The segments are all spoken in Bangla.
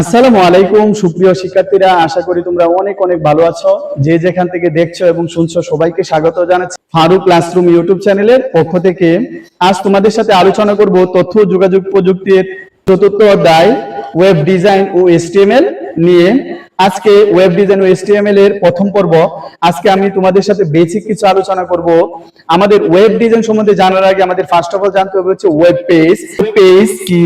আসসালামু আলাইকুম, সুপ্রিয় শিক্ষার্থীরা। আশা করি তোমরা অনেক অনেক ভালো আছো। যে যেখান থেকে দেখছ এবং শুনছো, সবাইকে স্বাগত জানাচ্ছি ফারুক ক্লাসরুম ইউটিউব চ্যানেলের পক্ষ থেকে। আজ তোমাদের সাথে আলোচনা করব তথ্য যোগাযোগ প্রযুক্তির চতুর্থ অধ্যায় ওয়েব ডিজাইন ও এসটিএমএল নিয়ে। আজকে ওয়েব ডিজাইন ও এসটিএমএল এর প্রথম পর্ব। আজকে আমি তোমাদের সাথে বেসিক কিছু আলোচনা করব। আমাদের ওয়েব ডিজাইন সম্বন্ধে জানার আগে আমাদের ফার্স্ট অফ অল জানতে হবে হচ্ছে ওয়েব পেজ পেজ কি?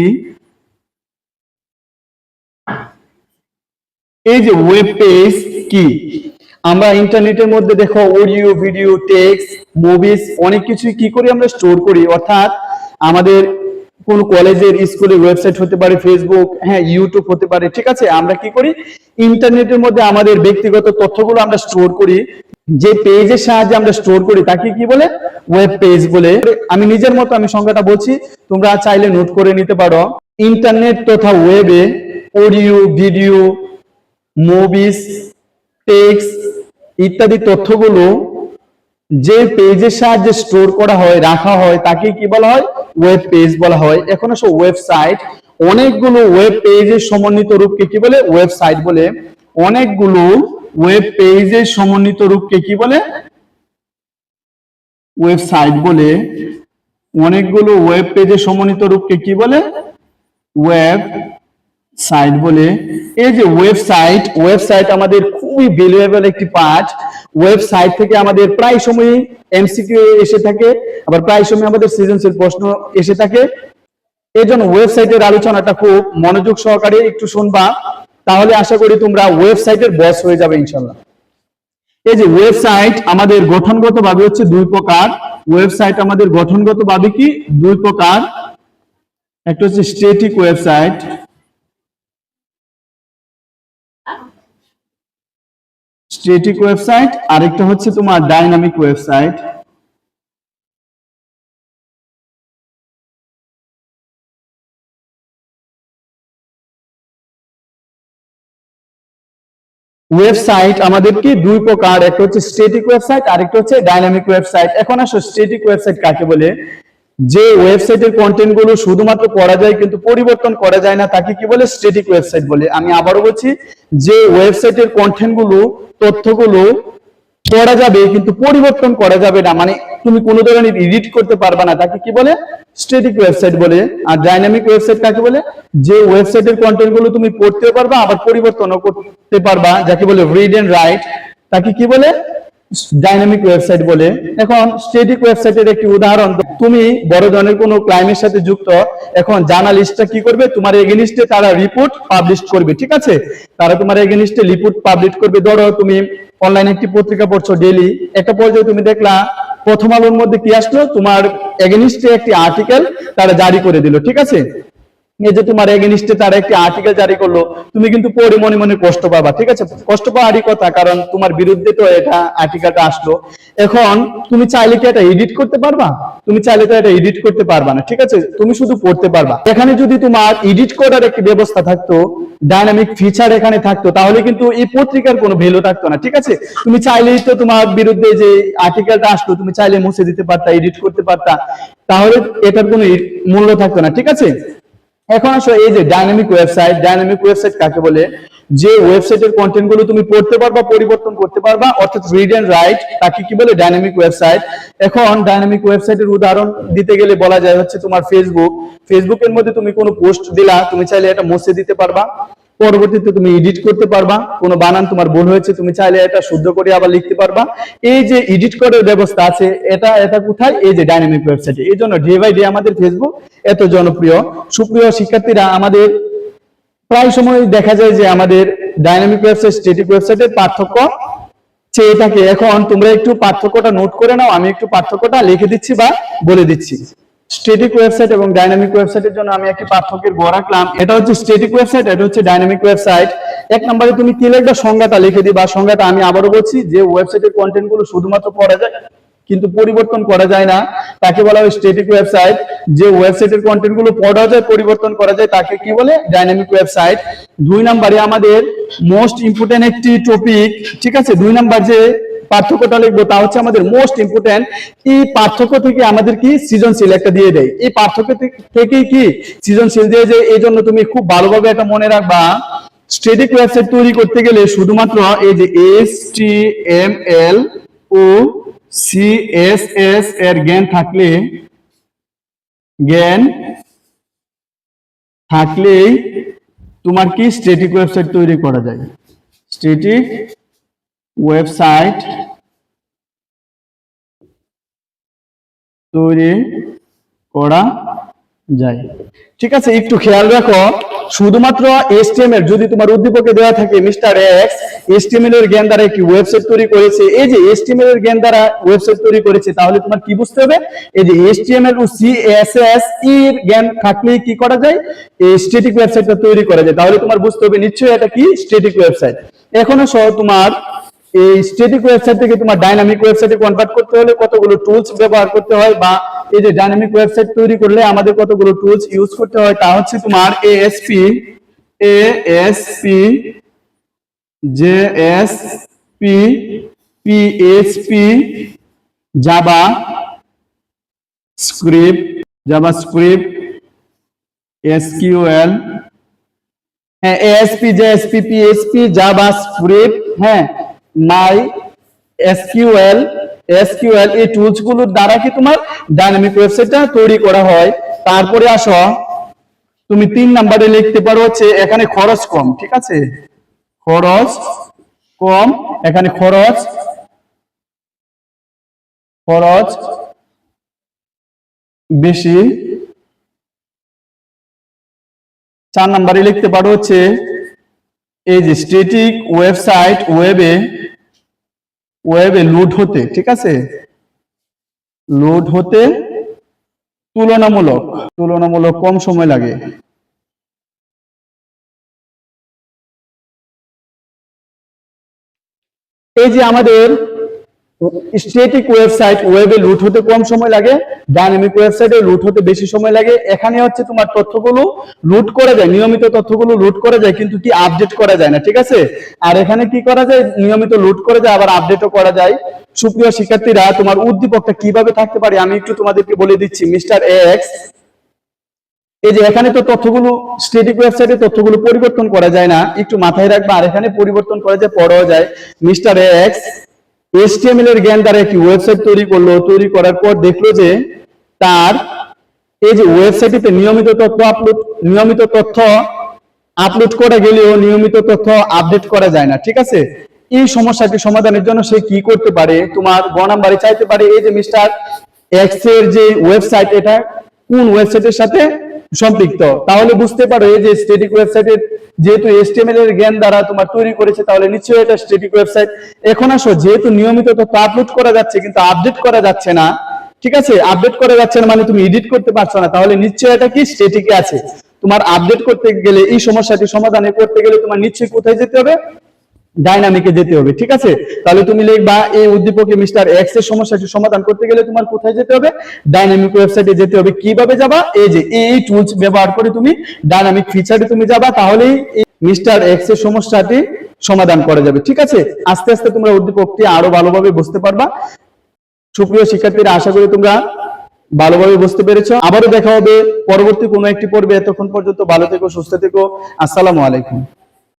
এই যে ওয়েব পেজ কি? আমরা ইন্টারনেটের মধ্যে দেখো অডিও ভিডিও টেক্সট মুভিজ অনেক কিছুই কি করি আমরা স্টোর করি। অর্থাৎ আমাদের কোন কলেজের, স্কুলের ওয়েবসাইট হতে পারে ফেসবুক হ্যাঁ ইউটিউব হতে পারে, ঠিক আছে? আমরা কি করি? ইন্টারনেটের মধ্যে আমাদের ব্যক্তিগত তথ্যগুলো আমরা স্টোর করি। যে পেজের সাহায্যে আমরা স্টোর করি, তাকে কি বলে? ওয়েব পেজ বলে। আমি নিজের মতো আমি সংখ্যাটা বলছি, তোমরা চাইলে নোট করে নিতে পারো। ইন্টারনেট তথা ওয়েবে অডিও ভিডিও মুভিস টেক্স ইত্যাদি তথ্যগুলো যে পেজের সাহায্যে স্টোর করা হয়, রাখা হয়, তাকে কি বলা হয়? ওয়েব পেজ বলা হয়। এখন আসো ওয়েবসাইট অনেকগুলো ওয়েব পেজের সমন্বিত রূপকে কি বলে? ওয়েবসাইট বলে। অনেকগুলো ওয়েব পেজের সমন্বিত রূপকে কি বলে? ওয়েবসাইট বলে। অনেকগুলো ওয়েব পেজের সমন্বিত রূপকে কি বলে? ওয়েব সাইট বলে, এই যে ওয়েবসাইট ওয়েবসাইট আমাদের খুবই ভ্যালুয়েবল একটি পার্ট ওয়েবসাইট থেকে আমাদের প্রায় সময় এমসিকিউ এসে থাকে, আবার প্রায় সময় আমাদের সৃজনশীল প্রশ্ন এসে থাকে। এই জন্য ওয়েবসাইটের আলোচনাটা খুব মনোযোগ সহকারে একটু শুনবা, তাহলে আশা করি তোমরা ওয়েবসাইটের বস হয়ে যাবে ইনশাল্লাহ এই যে ওয়েবসাইট আমাদের গঠনগত ভাবে হচ্ছে দুই প্রকার। ওয়েবসাইট আমাদের গঠনগত ভাবে কি? দুই প্রকার। একটা হচ্ছে স্ট্যাটিক ওয়েবসাইট স্ট্যাটিক ওয়েবসাইট আরেকটা হচ্ছে তোমার ডাইনামিক ওয়েবসাইট ওয়েবসাইট আমাদেরকে দুই প্রকার, একটা হচ্ছে স্ট্যাটিক ওয়েবসাইট আরেকটা হচ্ছে ডাইনামিক ওয়েবসাইট এখন আসো স্ট্যাটিক ওয়েবসাইট কাকে বলে? যে ওয়েবসাইটের কন্টেন্টগুলো শুধুমাত্র করা যায় কিন্তু পরিবর্তন করা যায় না, তাকে কি বলে? স্ট্যাটিক ওয়েবসাইট বলে। আমি আবারও বলছি, যে ওয়েবসাইটের কন্টেন্টগুলো, তথ্যগুলো করা যাবে কিন্তু পরিবর্তন করা যাবে না। মানে তুমি কোনো ধরনের এডিট করতে পারবে না, তাকে কি বলে? স্ট্যাটিক ওয়েবসাইট বলে। আর ডাইনামিক ওয়েবসাইট কাকে বলে? যে ওয়েবসাইটের কন্টেন্টগুলো তুমি পড়তে পারবা, আবার পরিবর্তনও করতে পারবা, যাকে বলে রিড এন্ড রাইট তাকে কি বলে? ডাইনামিক ওয়েবসাইট বলে। এখন স্ট্যাটিক ওয়েবসাইটের একটি উদাহরণ, তুমি বড় ধরনের কোনো ক্লাইমের সাথে যুক্ত, এখন জার্নালিস্টটা কি করবে? তোমার এগেনিস্টে তারা রিপোর্ট পাবলিশ করবে, ঠিক আছে? তারা তোমার এগেনিস্টে রিপোর্ট পাবলিশ করবে। ধরো তুমি অনলাইনে একটি পত্রিকা পড়ছো ডেলি একটা পর্যায়ে তুমি দেখলা, প্রথম আলোর মধ্যে কি আসলো? তোমার এগেনিস্টে একটি আর্টিকেল তারা জারি করে দিল, ঠিক আছে? এই যে তোমার এগেনিস্টে তারা একটি আর্টিকেল জারি করল, তুমি কিন্তু পড়ে মনে মনে কষ্ট পাবা, ঠিক আছে? কষ্ট পাওয়ারই কথা, কারণ তোমার বিরুদ্ধে তো এটা আর্টিকেলটা আসলো। এখন তুমি চাইলে কি এটা এডিট করতে পারবা? তুমি চাইলে তো এটা এডিট করতে পারবা না, ঠিক আছে? তুমি শুধু পড়তে পারবা। এখানে যদি তোমার এডিট করার একটি ব্যবস্থা থাকতো ডাইনামিক ফিচার এখানে থাকতো, তাহলে কিন্তু এই পত্রিকার কোনো ভ্যালু থাকতো না, ঠিক আছে? তুমি চাইলেই তো তোমার বিরুদ্ধে যে আর্টিকেলটা আসলো, তুমি চাইলে মুছে দিতে পারতা এডিট করতে পারতা, তাহলে এটার কোনো মূল্য থাকতো না, ঠিক আছে? এখন আসো, এই যে ডাইনামিক ওয়েবসাইট ডাইনামিক ওয়েবসাইট কাকে বলে? যে ওয়েবসাইটের কন্টেন্টগুলো তুমি পড়তে পারবা, পরিবর্তন করতে পারবা, অর্থাৎ রিড এন্ড রাইট তাকে কি বলে? ডাইনামিক ওয়েবসাইট এখন ডাইনামিক ওয়েবসাইটের উদাহরণ দিতে গেলে বলা যায় হচ্ছে তোমার ফেসবুক ফেসবুকের মধ্যে তুমি কোনো পোস্ট দিলা, তুমি চাইলে এটা মুছে দিতে পারবা। পরবর্তীতে তুমি এডিট করতে পারবা, কোনো বানান তোমার ভুল হয়েছে, তুমি চাইলে এটা শুদ্ধ করে আবার লিখতে পারবা। এই যে এডিট করার ব্যবস্থা আছে, এটা এটা কোথায়? এই যে ডাইনামিক ওয়েবসাইটে এই জন্য ডে বাই ডে আমাদের ফেসবুক এত জনপ্রিয়। সুপ্রিয় শিক্ষার্থীরা, আমাদের প্রায় সময় দেখা যায় যে আমাদের ডাইনামিক ওয়েবসাইট স্ট্যাটিক ওয়েবসাইটের পার্থক্য চেয়ে থাকে এখন তোমরা একটু পার্থক্যটা নোট করে নাও, আমি একটু পার্থক্যটা লিখে দিচ্ছি বা বলে দিচ্ছি। স্ট্যাটিক ওয়েবসাইট এবং ডাইনামিক ওয়েবসাইটের জন্য আমি একটি পার্থক্যের গড় রাখলাম। এটা হচ্ছে স্ট্যাটিক ওয়েবসাইট এটা হচ্ছে ডাইনামিক ওয়েবসাইট এক নম্বরে তুমি কি লিখবে সংজ্ঞাটা লিখে দিবা। সংজ্ঞাটা আমি আবারও বলছি যে ওয়েবসাইটের কন্টেন্টগুলো শুধুমাত্র পড়া যায়, কিন্তু পরিবর্তন করা যায় না। তাকে বলা হয় স্ট্যাটিক ওয়েবসাইট যে ওয়েবসাইটের কন্টেন্টগুলো পড়া যায়, পরিবর্তন করা যায়, তাকে কি বলে? ডাইনামিক ওয়েবসাইট দুই নম্বরে আমাদের মোস্ট ইম্পর্টেন্ট একটি টপিক ঠিক আছে? দুই নাম্বার যে পার্থক্যটা লিখব, তা হচ্ছে আমাদের মোস্ট ইম্পর্টেন্ট এই পার্থক্য থেকে আমাদের কি সৃজনশীল একটা দিয়ে দেয়। এই পার্থক্য থেকে- থেকেই কি সৃজনশীল দিয়ে যে এই জন্য তুমি খুব ভালোভাবে এটা মনে রাখবা স্ট্যাটিক ওয়েবসাইট তৈরি করতে গেলে শুধুমাত্র এই যে এস টি এম এল ও সি এস এস এর জ্ঞান থাকলে, জ্ঞান থাকলেই তোমার কি স্ট্যাটিক ওয়েবসাইট তৈরি করা যায়? স্ট্যাটিক ওয়েবসাইট তৈরি করা যায়। ঠিক আছে, একটু খেয়াল রাখো, শুধুমাত্র HTML যদি তোমার উদ্দীপকে দেওয়া থাকে মিস্টার এক্স HTML এর জ্ঞান দ্বারা একটি ওয়েবসাইট তৈরি করেছে? এই যে HTML এর জ্ঞান দ্বারা ওয়েবসাইট তৈরি করেছে, তাহলে তোমার কি বুঝতে হবে? এই যে HTML ও CSS এর জ্ঞান থাকলে কি করা যায়? এই স্ট্যাটিক ওয়েবসাইটটা তৈরি করা যায়। তাহলে তোমার বুঝতে হবে নিশ্চয়ই এটা কি? স্ট্যাটিক ওয়েবসাইট এখনও সহ তোমার এই স্ট্যাটিক ওয়েবসাইট থেকে তোমার ডাইনামিক ওয়েবসাইটে কনভার্ট করতে হলে কতগুলো টুলস ব্যবহার করতে হয় বা এই যে ডাইনামিক ওয়েবসাইট তৈরি করলে আমাদের কতগুলো টুলস ইউজ করতে হয় তা হচ্ছে তোমার ASP ASP JSP PHP JavaScript JavaScript SQL হ্যাঁ ASP JSP PHP JavaScript হ্যাঁ মাই এসকিউএল এসকিউএল এই টুলসগুলোর দ্বারা কি তোমার ডাইনামিক ওয়েবসাইটটা তৈরি করা হয়? তারপরে আসো, তুমি তিন নাম্বারে লিখতে পারো হচ্ছে এখানে খরচ কম, ঠিক আছে? খরচ কম, এখানে খরচ খরচ বেশি। চার নাম্বারে লিখতে পারো হচ্ছে এই যে স্ট্যাটিক ওয়েবসাইট ওয়েবে ওয়েবে লোড হতে, ঠিক আছে? লোড হতে তুলনামূলক তুলনামূলক কম সময় লাগে। এই যে আমাদের স্ট্যাটিক ওয়েবসাইট ওয়েবে লুট হতে কম সময় লাগে ডাইনামিক ওয়েবসাইটে লুট হতে বেশি সময় লাগে। এখানে হচ্ছে তোমার তথ্যগুলো লুট করা যায়, নিয়মিত তথ্যগুলো লুট করা যায়, কিন্তু কি আপডেট করা যায় না, ঠিক আছে? আর এখানে কি করা যায়? নিয়মিত লুট করা যায়, আবার আপডেটও করা যায়। সুপ্রিয় শিক্ষার্থীরা, তোমার উদ্দীপকটা কীভাবে থাকতে পারে? আমি একটু তোমাদেরকে বলে দিচ্ছি, মিস্টার এক্স এই যে এখানে তো তথ্যগুলো স্ট্যাটিক ওয়েবসাইটে তথ্যগুলো পরিবর্তন করা যায় না। একটু মাথায় রাখবা, আর এখানে পরিবর্তন করা যায়, পড়াও যায়। মিস্টার এক্স HTML এর জ্ঞান দ্বারা একটি ওয়েবসাইট তৈরি করল, তৈরি করার পর দেখল যে তার এই যে ওয়েবসাইটটিতে নিয়মিত তথ্য আপলোড নিয়মিত তথ্য আপলোড করা গেলেও নিয়মিত তথ্য আপডেট করা যায় না, ঠিক আছে? এই সমস্যাটি সমাধানের জন্য সে কি করতে পারে? তোমার গ নাম্বারে চাইতে পারে, এই যে মিস্টার এক্সের যে ওয়েবসাইট এটা কোন ওয়েবসাইটের সাথে সম্পৃক্ত। তাহলে বুঝতে পারো, এই যে স্ট্যাটিক ওয়েবসাইটের যেহেতু HTML এর জ্ঞান দ্বারা তোমার তৈরি করেছে, তাহলে নিশ্চয়ই এটা স্ট্যাটিক ওয়েবসাইট এখন আসো, যেহেতু নিয়মিত তথ্য আপলোড করা যাচ্ছে, কিন্তু আপডেট করা যাচ্ছে না, ঠিক আছে? আপডেট করা যাচ্ছে না মানে তুমি এডিট করতে পারছ না, তাহলে নিশ্চয়ই এটা কি স্ট্যাটিকে আছে। তোমার আপডেট করতে গেলে এই সমস্যাটি সমাধানে করতে গেলে তোমার নিশ্চয়ই কোথায় যেতে হবে? ডাইনামিকে যেতে হবে, ঠিক আছে? তাহলে তুমি লিখবা এই উদ্দীপকে মিস্টার এক্সের সমস্যাটি সমাধান করতে গেলে তোমার কোথায় যেতে হবে? ডাইনামিক ওয়েবসাইটে যেতে হবে। কীভাবে যাবা? এই যে, এই টুলস ব্যবহার করে তুমি ডাইনামিক ফিচারে তুমি যাবা, তাহলেই মিস্টার এক্সের সমস্যাটি সমাধান করা যাবে, ঠিক আছে? আস্তে আস্তে তোমরা উদ্দীপকটি আরও ভালোভাবে বুঝতে পারবা। সুপ্রিয় শিক্ষার্থীরা, আশা করি তোমরা ভালোভাবে বুঝতে পেরেছ। আবারও দেখা হবে পরবর্তী কোনো একটি পর্বে। এতক্ষণ পর্যন্ত ভালো থেকো, সুস্থ থেকো। আসসালামু আলাইকুম।